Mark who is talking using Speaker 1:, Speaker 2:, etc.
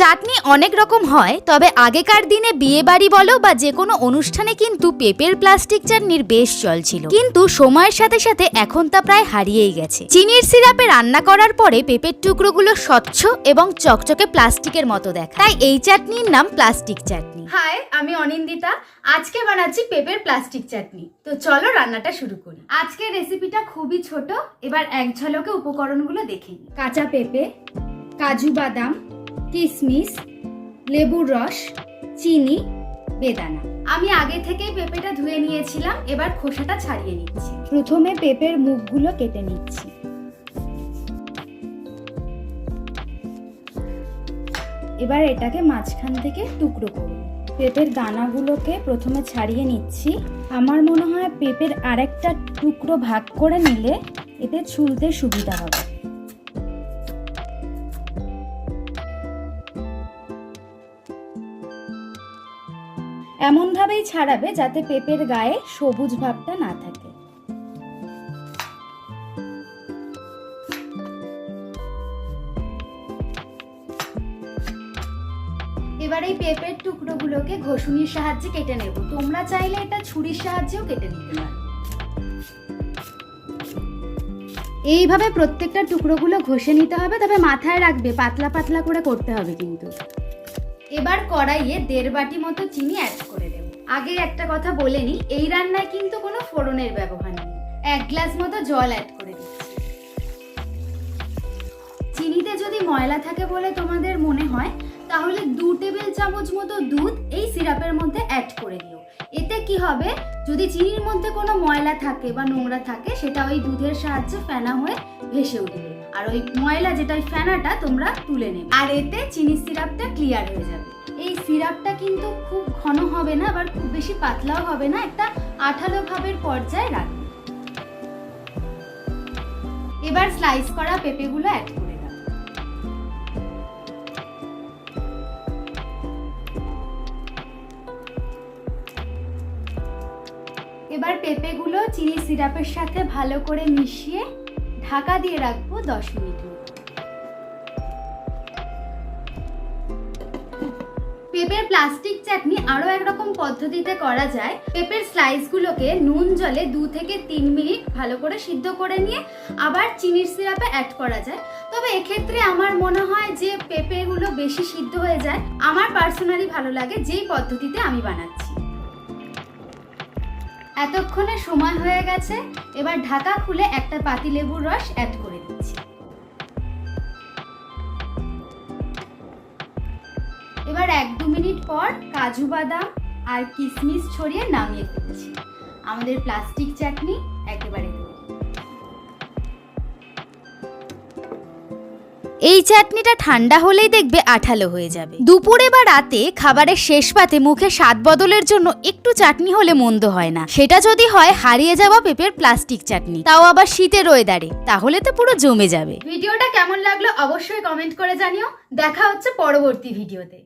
Speaker 1: চাটনি অনেক রকম হয়, তবে আগেকার দিনে বিয়ে বাড়ি বলো বা যে কোনো অনুষ্ঠানে কিন্তু পেঁপের প্লাস্টিক চাটনির বেশ চল ছিল। কিন্তু সময়ের সাথে সাথে এখন তা প্রায় হারিয়েই গেছে। চিনির সিরাপে রান্না করার পরে পেঁপের টুকরোগুলো স্বচ্ছ এবং চকচকে প্লাস্টিকের মতো দেখা তাই এই চাটনির নাম প্লাস্টিক চাটনি।
Speaker 2: হাই, আমি অনিন্দিতা। আজকে বানাচ্ছি পেঁপের প্লাস্টিক চাটনি। তো চলো রান্নাটা শুরু করি। আজকের রেসিপিটা খুবই ছোট, এবার এক ঝলকে উপকরণগুলো দেখে নিই। কাঁচা পেঁপে, কাজু বাদাম কিশমিশ লেবুর রস, চিনি, বেদানা। আমি আগে থেকেই পেঁপেটা ধুয়ে নিয়েছিলাম, এবার খোসাটা ছাড়িয়ে নিচ্ছি। প্রথমে পেঁপের মুখগুলো কেটে নিচ্ছি। এবার এটাকে মাঝখান থেকে টুকরো করব। পেঁপের দানাগুলোকে প্রথমে ছাড়িয়ে নিচ্ছি। আমার মনে হয় পেঁপের আরেকটা টুকরো ভাগ করে নিলে এতে ছুলতে সুবিধা হবে। এমনভাবেই ছাড়াবে যাতে পেঁপের গায়ে সবুজ ভাবটা না থাকে। এবার এই পেঁপের টুকরোগুলোকে ঘষুনির সাহায্যে কেটে নেব। তোমরা চাইলে এটা ছুরির সাহায্যেও কেটে নিতে পারো। এইভাবে প্রত্যেকটা টুকরোগুলো ঘষে নিতে হবে, তবে মাথায় রাখবে, পাতলা পাতলা করে করতে হবে কিন্তু। এবার কড়াইয়ে দেড় বাটি মতো চিনি অ্যাড করে দেব। আগে একটা কথা বলে নিই, এই রান্নায় কিন্তু কোনো ফোড়নের ব্যবহার নেই। এক গ্লাস মতো জল অ্যাড করে দিচ্ছি। চিনিতে যদি ময়লা থাকে বলে তোমাদের মনে হয় তাহলে দু টেবিল চামচ মতো দুধ এই সিরাপের মধ্যে অ্যাড করে দিও। এতে কি হবে? যদি চিনির মধ্যে কোনো ময়লা থাকে বা নোংরা থাকে, সেটা ওই দুধের সাহায্যে ফেনা হয়ে ভেসে উঠবে। আর ওই ময়লা যেটা ওই ফেনাটা তোমরা তুলে নেবে। আর এতে চিনির সিরাপটা ক্লিয়ার হয়ে যাবে। এই সিরাপটা কিন্তু খুব ঘন হবে না, আবার খুব বেশি পাতলাও হবে না, একটা আঠালো ভাবের পর্যায়ে রাখবে। এবার স্লাইস করা পেঁপেগুলো অ্যাড এবার পেঁপেগুলো চিনি সিরাপের সাথে ভালো করে মিশিয়ে ঢাকা দিয়ে রাখব দশ মিনিট। পেঁপের প্লাস্টিক চাটনি আরও একরকম পদ্ধতিতে করা যায়। পেঁপের স্লাইসগুলোকে নুন জলে দু থেকে তিন মিনিট ভালো করে সিদ্ধ করে নিয়ে আবার চিনির সিরাপে অ্যাড করা যায়। তবে এক্ষেত্রে আমার মনে হয় যে পেঁপেগুলো বেশি সিদ্ধ হয়ে যায়। আমার পার্সোনালি ভালো লাগে যেই পদ্ধতিতে আমি বানাচ্ছি। এতক্ষণে সময় হয়ে গেছে, এবার ঢাকা খুলে একটা পাতিলেবুর রস অ্যাড করে দিচ্ছি। এবার এক দু মিনিট পর কাজু বাদাম আর কিশমিশ ছড়িয়ে নামিয়ে ফেলছি। আমাদের প্লাস্টিক চাটনি
Speaker 1: এই চাটনিটা ঠান্ডা হলেই দেখবে আঠালো হয়ে যাবে। দুপুরে বা রাতে খাবারের শেষ পাতে মুখে স্বাদ বদলের জন্য একটু চাটনি হলে মন্দ হয় না। সেটা যদি হয় হারিয়ে যাওয়া পেঁপের প্লাস্টিক চাটনি। তাও আবার শীতের ওয়েদারে তাহলে তো পুরো জমে যাবে।
Speaker 2: ভিডিওটা কেমন লাগল অবশ্যই কমেন্ট করে জানিও। দেখা হচ্ছে পরবর্তী ভিডিওতে।